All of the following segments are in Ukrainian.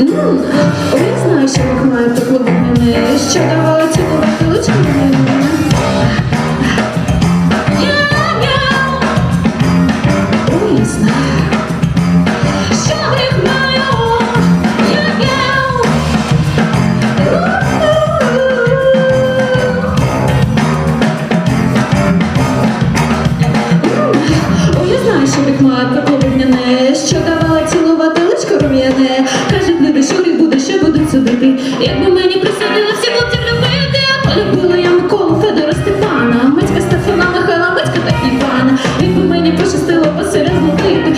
Ну, я знаю, що ви маєте клубнини. Щодо citizens. leave the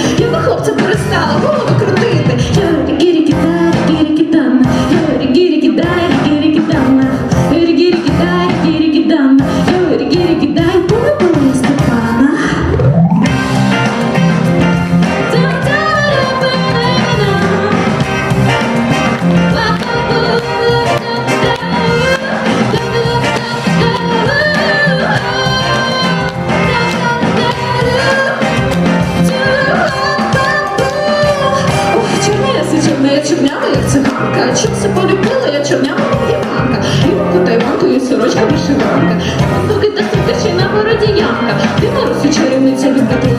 як циганка. Чим це полюбила, я чорнява п'янка. Юбку та іванкою сорочка вишиванка. Поки та сукачі на бородіянка. Ти Марусю чарівниця любити.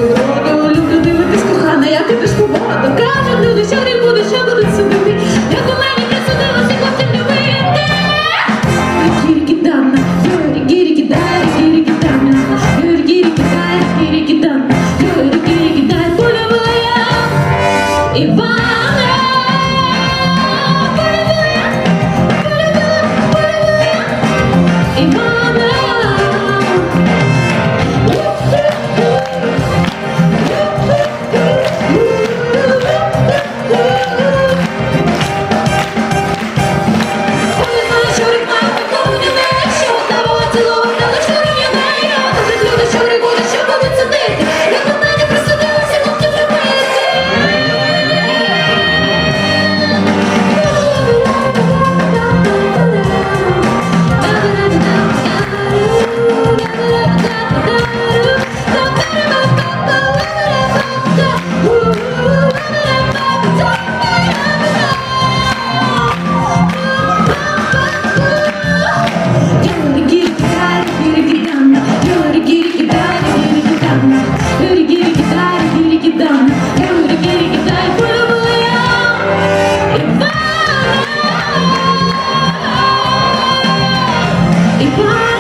goodbye.